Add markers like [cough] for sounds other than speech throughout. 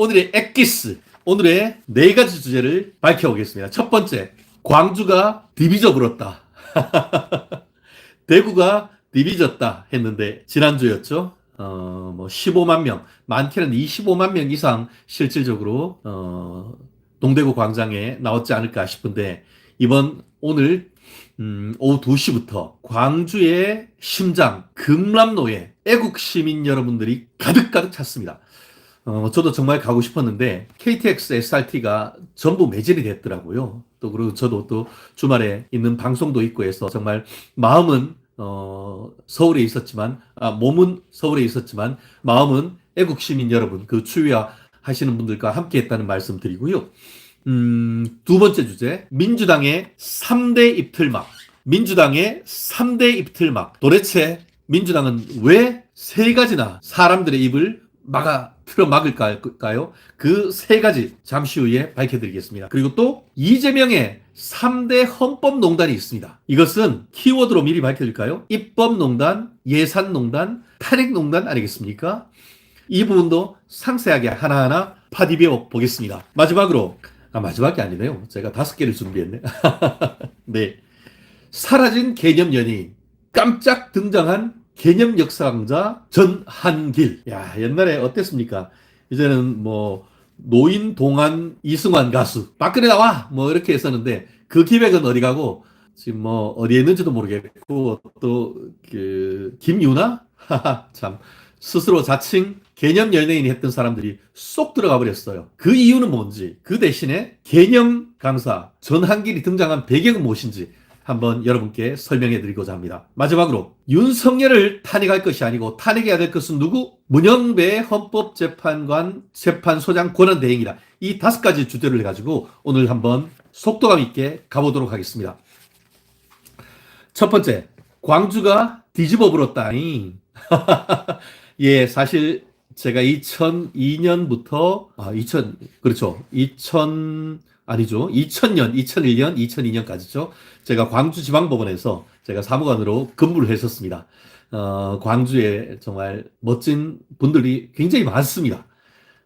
오늘의 엑기스, 오늘의 네 가지 주제를 밝혀보겠습니다. 첫 번째, 광주가 디비져 불었다. [laughs] 대구가 디비졌다 했는데 지난주였죠. 어, 뭐 15만 명, 많게는 25만 명 이상 실질적으로 어, 동대구 광장에 나왔지 않을까 싶은데 이번 오늘 음, 오후 2시부터 광주의 심장 금남로에 애국 시민 여러분들이 가득가득 찼습니다. 어, 저도 정말 가고 싶었는데 KTX SRT가 전부 매진이 됐더라고요. 또 그리고 저도 또 주말에 있는 방송도 있고 해서 정말 마음은 어, 서울에 있었지만 아, 몸은 서울에 있었지만 마음은 애국 시민 여러분 그 추위와 하시는 분들과 함께 했다는 말씀 드리고요. 음, 두 번째 주제 민주당의 3대 입틀막 민주당의 3대 입틀막 도대체 민주당은 왜 세 가지나 사람들의 입을 막아 틀어 막을까요? 그 세 가지 잠시 후에 밝혀드리겠습니다. 그리고 또 이재명의 3대 헌법농단이 있습니다. 이것은 키워드로 미리 밝혀줄까요? 입법농단, 예산농단, 탄핵농단 아니겠습니까? 이 부분도 상세하게 하나하나 파디벼 보겠습니다. 마지막으로 아 마지막이 아니네요. 제가 다섯 개를 준비했네. [laughs] 네. 사라진 개념 연예인 깜짝 등장한 개념 역사강자 전한길. 야, 옛날에 어땠습니까? 이제는 뭐 노인 동안 이승환 가수. 박근혜 나와! 뭐 이렇게 했었는데 그 기획은 어디 가고? 지금 뭐 어디에 있는지도 모르겠고 또 그 김유나? [laughs] 하하 참. 스스로 자칭 개념 연예인이 했던 사람들이 쏙 들어가 버렸어요. 그 이유는 뭔지? 그 대신에 개념 강사 전한길이 등장한 배경은 무엇인지 한번 여러분께 설명해 드리고자 합니다. 마지막으로 윤석열을 탄핵할 것이 아니고 탄핵해야 될 것은 누구? 문영배 헌법재판관 재판소장 권한대행이다. 이 다섯 가지 주제를 가지고 오늘 한번 속도감 있게 가보도록 하겠습니다. 첫 번째, 광주가 뒤집어 불었다니. [laughs] 예, 사실 제가 2002년부터 아, 2000 그렇죠. 2000 아니죠. 2000년, 2001년, 2002년까지죠. 제가 광주지방법원에서 제가 사무관으로 근무를 했었습니다. 어, 광주에 정말 멋진 분들이 굉장히 많습니다.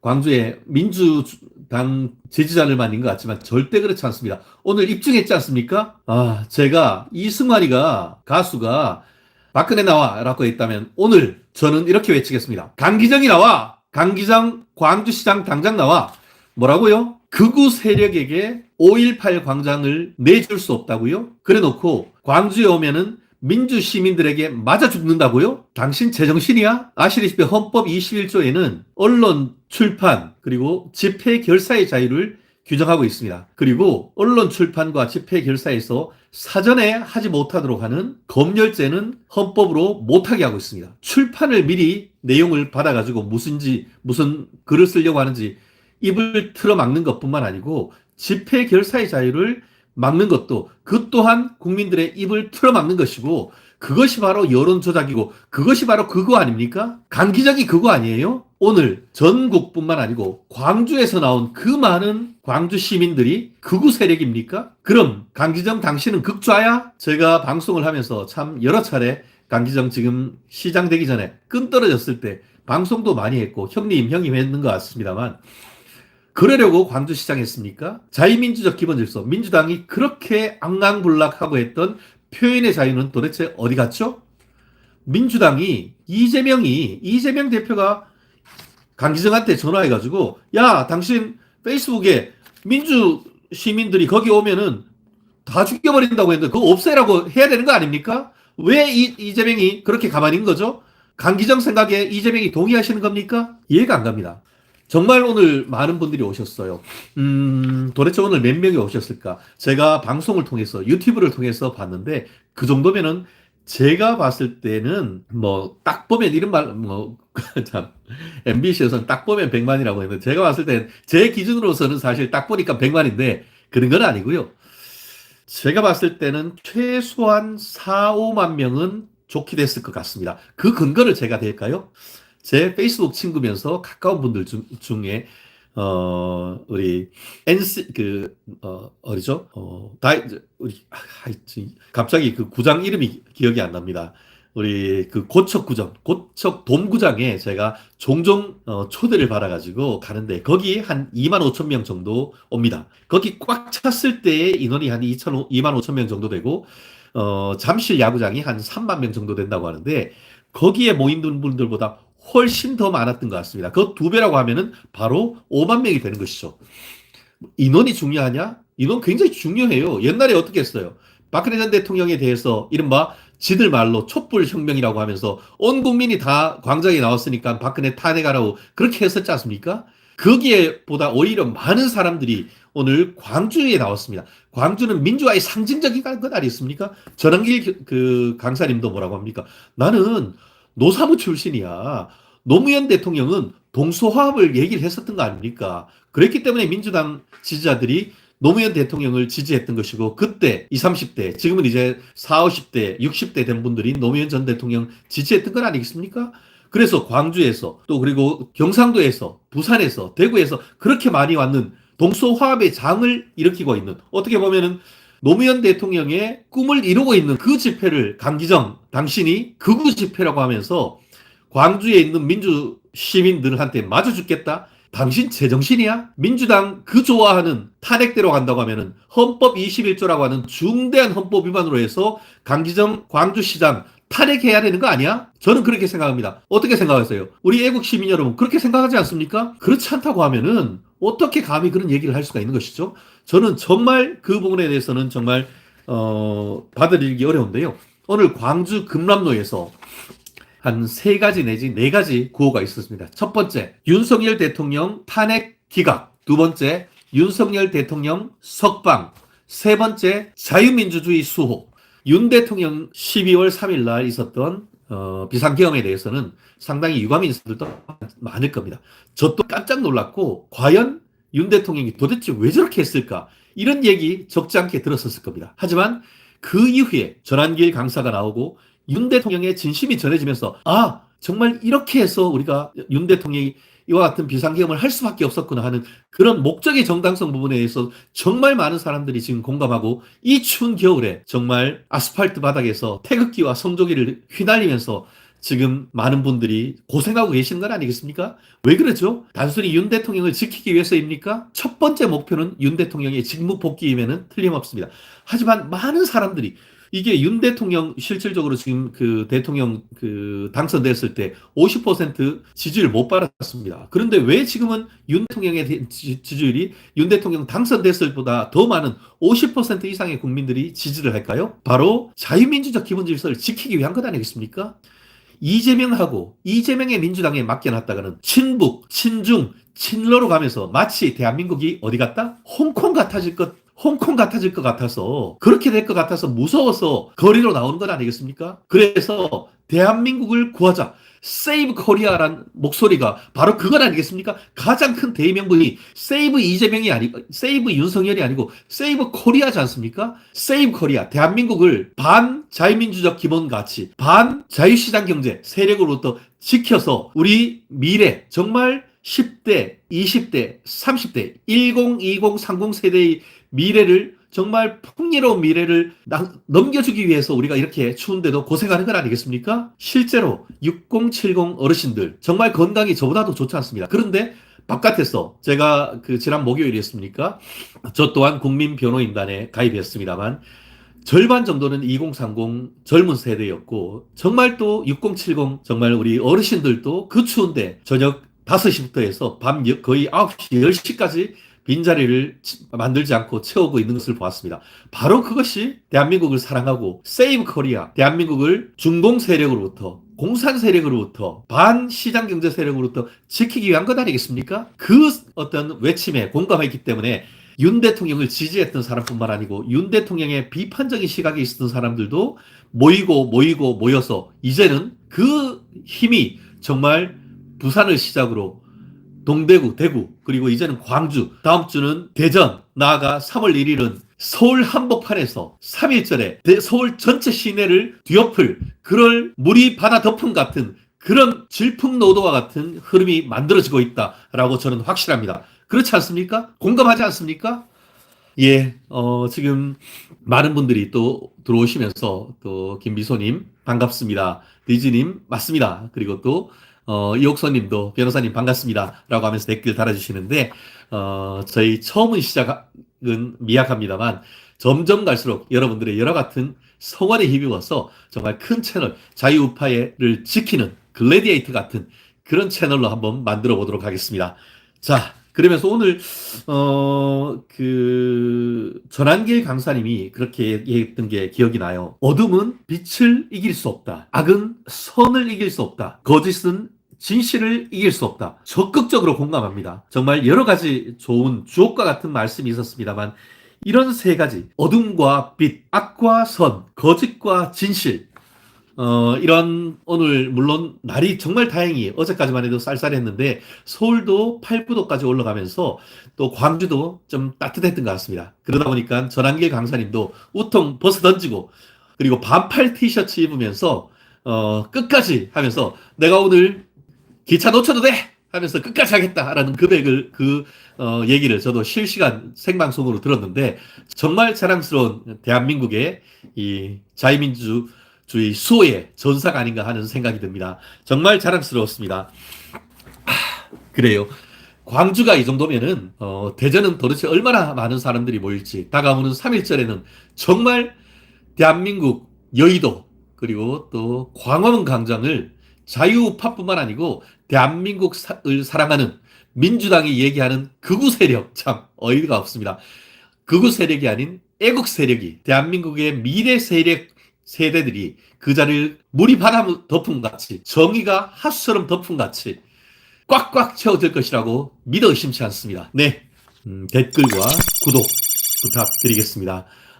광주에 민주당 지지자들만 있는 것 같지만 절대 그렇지 않습니다. 오늘 입증했지 않습니까? 아, 제가 이승환이가 가수가 박근혜 나와 라고 했다면 오늘 저는 이렇게 외치겠습니다. 강기정이 나와! 강기정 광주시장 당장 나와! 뭐라고요? 극우 세력에게 5.18 광장을 내줄 수 없다고요? 그래 놓고 광주에 오면은 민주 시민들에게 맞아 죽는다고요? 당신 제정신이야? 아시다시피 헌법 21조에는 언론, 출판, 그리고 집회 결사의 자유를 규정하고 있습니다. 그리고 언론 출판과 집회 결사에서 사전에 하지 못하도록 하는 검열죄는 헌법으로 못하게 하고 있습니다. 출판을 미리 내용을 받아가지고 무슨지, 무슨 글을 쓰려고 하는지 입을 틀어 막는 것뿐만 아니고 집회 결사의 자유를 막는 것도 그 또한 국민들의 입을 틀어 막는 것이고 그것이 바로 여론 조작이고 그것이 바로 그거 아닙니까? 강기적이 그거 아니에요? 오늘 전국뿐만 아니고 광주에서 나온 그 많은 광주 시민들이 극우 세력입니까? 그럼 강기정 당신은 극좌야? 제가 방송을 하면서 참 여러 차례 강기정 지금 시장 되기 전에 끈 떨어졌을 때 방송도 많이 했고 형님 형님 했는 것 같습니다만 그러려고 광주시장 했습니까? 자유민주적 기본 질서, 민주당이 그렇게 앙앙불락하고 했던 표현의 자유는 도대체 어디 갔죠? 민주당이 이재명이 이재명 대표가 강기정한테 전화해가지고 야 당신 페이스북에 민주 시민들이 거기 오면은 다 죽여버린다고 했는데 그거 없애라고 해야 되는 거 아닙니까? 왜 이, 이재명이 그렇게 있는 거죠? 강기정 생각에 이재명이 동의하시는 겁니까? 이해가 안 갑니다. 정말 오늘 많은 분들이 오셨어요. 음, 도대체 오늘 몇 명이 오셨을까? 제가 방송을 통해서, 유튜브를 통해서 봤는데, 그 정도면은, 제가 봤을 때는, 뭐, 딱 보면 이런 말, 뭐, [laughs] 참, MBC에서는 딱 보면 100만이라고 했는데, 제가 봤을 땐, 제 기준으로서는 사실 딱 보니까 100만인데, 그런 건 아니고요. 제가 봤을 때는 최소한 4, 5만 명은 좋게 됐을 것 같습니다. 그 근거를 제가 될까요? 제 페이스북 친구면서 가까운 분들 중, 중에 어 우리 NC 그어 어디죠? 어 다이 우리 아, 갑자기 그 구장 이름이 기억이 안 납니다. 우리 그 고척구정, 고척 돔구장에 제가 종종 어, 초대를 받아가지고 가는데 거기 한 2만 5천 명 정도 옵니다. 거기 꽉 찼을 때의 인원이 한 2천, 2만 5천 명 정도 되고 어, 잠실 야구장이 한 3만 명 정도 된다고 하는데 거기에 모인 분들보다 훨씬 더 많았던 것 같습니다. 그 두 배라고 하면은 바로 5만 명이 되는 것이죠. 인원이 중요하냐? 인원 굉장히 중요해요. 옛날에 어떻게 했어요? 박근혜 전 대통령에 대해서 이른바 지들 말로 촛불 혁명이라고 하면서 온 국민이 다 광장에 나왔으니까 박근혜 탄핵하라고 그렇게 했었지 않습니까? 거기에 보다 오히려 많은 사람들이 오늘 광주에 나왔습니다. 광주는 민주화의 상징적인 것 아니겠습니까? 전환길 그 강사님도 뭐라고 합니까? 나는 노사부 출신이야. 노무현 대통령은 동서화합을 얘기를 했었던 거 아닙니까? 그랬기 때문에 민주당 지지자들이 노무현 대통령을 지지했던 것이고 그때 20, 30대 지금은 이제 40, 50대, 60대 된 분들이 노무현 전 대통령 지지했던 건 아니겠습니까? 그래서 광주에서 또 그리고 경상도에서 부산에서 대구에서 그렇게 많이 왔는 동서화합의 장을 일으키고 있는 어떻게 보면은 노무현 대통령의 꿈을 이루고 있는 그 집회를 강기정 당신이 극우 집회라고 하면서 광주에 있는 민주 시민들한테 맞아 죽겠다. 당신 제정신이야? 민주당 그 좋아하는 탄핵대로 간다고 하면은 헌법 21조라고 하는 중대한 헌법 위반으로 해서 강기정 광주시장 탄핵해야 되는 거 아니야? 저는 그렇게 생각합니다. 어떻게 생각하세요? 우리 애국 시민 여러분 그렇게 생각하지 않습니까? 그렇지 않다고 하면은 어떻게 감히 그런 얘기를 할 수가 있는 것이죠? 저는 정말 그 부분에 대해서는 정말 어, 받아들이기 어려운데요. 오늘 광주 금남로에서 한 세 가지 내지 네 가지 구호가 있었습니다. 첫 번째, 윤석열 대통령 탄핵 기각. 두 번째, 윤석열 대통령 석방. 세 번째, 자유민주주의 수호. 윤 대통령 12월 3일 날 있었던 어, 비상경험에 대해서는 상당히 유감 인사들도 많을 겁니다. 저 또 깜짝 놀랐고 과연 윤 대통령이 도대체 왜 저렇게 했을까? 이런 얘기 적지 않게 들었었을 겁니다. 하지만 그 이후에 전환길 강사가 나오고 윤 대통령의 진심이 전해지면서 아 정말 이렇게 해서 우리가 윤 대통령이 이와 같은 비상경험을 할 수밖에 없었구나 하는 그런 목적의 정당성 부분에 대해서 정말 많은 사람들이 지금 공감하고 이 추운 겨울에 정말 아스팔트 바닥에서 태극기와 성조기를 휘날리면서 지금 많은 분들이 고생하고 계시는 건 아니겠습니까? 왜 그러죠? 단순히 윤 대통령을 지키기 위해서입니까? 첫 번째 목표는 윤 대통령의 직무 복귀임에는 틀림없습니다. 하지만 많은 사람들이 이게 윤 대통령 실질적으로 지금 그 대통령 그 당선됐을 때 50% 지지를 못 받았습니다. 그런데 왜 지금은 윤 대통령의 지지율이 윤 대통령 당선됐을 보다 더 많은 50% 이상의 국민들이 지지를 할까요? 바로 자유민주적 기본 질서를 지키기 위한 것 아니겠습니까? 이재명하고 이재명의 민주당에 맡겨놨다가는 친북, 친중, 친러로 가면서 마치 대한민국이 어디 갔다? 홍콩 같아질 것, 홍콩 같아질 것 같아서 그렇게 될 것 같아서 무서워서 거리로 나오는 것 아니겠습니까? 그래서 대한민국을 구하자. 세이브 코리아란 목소리가 바로 그건 아니겠습니까? 가장 큰 대의명분이 세이브 이재명이 아니고 세이브 윤석열이 아니고 세이브 코리아지 않습니까? 세이브 코리아 대한민국을 반 자유민주적 기본 가치, 반 자유시장 경제 세력으로부터 지켜서 우리 미래 정말 10대, 20대, 30대, 10, 20, 30 세대의 미래를 정말 풍요로운 미래를 나- 넘겨주기 위해서 우리가 이렇게 추운데도 고생하는 건 아니겠습니까? 실제로 60, 70 어르신들 정말 건강이 저보다도 좋지 않습니다. 그런데 바깥에서 제가 그 지난 목요일이었습니까? 저 또한 국민 변호인단에 가입했습니다만 절반 정도는 2030 젊은 세대였고 정말 또 6070 정말 우리 어르신들도 그 추운데 저녁 5시부터 해서 밤 여- 거의 9시 10시까지 빈자리를 치- 만들지 않고 채우고 있는 것을 보았습니다. 바로 그것이 대한민국을 사랑하고 세이브 코리아 대한민국을 중공 세력으로부터 공산 세력으로부터 반시장 경제 세력으로부터 지키기 위한 것 아니겠습니까? 그 어떤 외침에 공감했기 때문에 윤 대통령을 지지했던 사람뿐만 아니고 윤 대통령의 비판적인 시각이 있었던 사람들도 모이고 모이고 모여서 이제는 그 힘이 정말 부산을 시작으로 동대구, 대구, 그리고 이제는 광주, 다음 주는 대전, 나아가 3월 1일은 서울 한복판에서 3일절에 서울 전체 시내를 뒤엎을 그럴 물이 바다 덮음 같은 그런 질풍노도와 같은 흐름이 만들어지고 있다라고 저는 확실합니다. 그렇지 않습니까? 공감하지 않습니까? 예, 어, 지금 많은 분들이 또 들어오시면서 또 김미소님 반갑습니다. 리즈님 맞습니다. 그리고 또 어, 이옥선님도 변호사님 반갑습니다. 라고 하면서 댓글 달아주시는데 어, 저희 처음은 시작은 미약합니다만 점점 갈수록 여러분들의 여러 같은 성원에 힘입어서 정말 큰 채널 자유우파를 지키는 글래디에이터 같은 그런 채널로 한번 만들어 보도록 하겠습니다. 자, 그러면서 오늘 어 그 전한길 강사님이 그렇게 얘기했던 게 기억이 나요. 어둠은 빛을 이길 수 없다. 악은 선을 이길 수 없다. 거짓은 진실을 이길 수 없다. 적극적으로 공감합니다. 정말 여러 가지 좋은 주옥과 같은 말씀이 있었습니다만 이런 세 가지 어둠과 빛, 악과 선, 거짓과 진실 어, 이런, 오늘, 물론, 날이 정말 다행히 어제까지만 해도 쌀쌀했는데, 서울도 8, 9도까지 올라가면서, 또 광주도 좀 따뜻했던 것 같습니다. 그러다 보니까 전한길 강사님도 우통 벗어 던지고, 그리고 반팔 티셔츠 입으면서, 어, 끝까지 하면서, 내가 오늘 기차 놓쳐도 돼! 하면서 끝까지 하겠다라는 금액을, 그, 어, 얘기를 저도 실시간 생방송으로 들었는데, 정말 자랑스러운 대한민국의 이 자유민주, 주의 수호의 전사가 아닌가 하는 생각이 듭니다. 정말 자랑스러웠습니다. 아, 그래요. 광주가 이 정도면은 어, 대전은 도대체 얼마나 많은 사람들이 모일지 다가오는 3일절에는 정말 대한민국 여의도 그리고 또 광화문 광장을 자유우파뿐만 아니고 대한민국을 사랑하는 민주당이 얘기하는 극우 세력 참 어이가 없습니다. 극우 세력이 아닌 애국 세력이 대한민국의 미래 세력 세대들이 그 자리를 물이 바람 덮은 같이 정의가 하수처럼 덮은 같이 꽉꽉 채워질 것이라고 믿어 의심치 않습니다. 네, 음, 댓글과 구독 부탁드리겠습니다.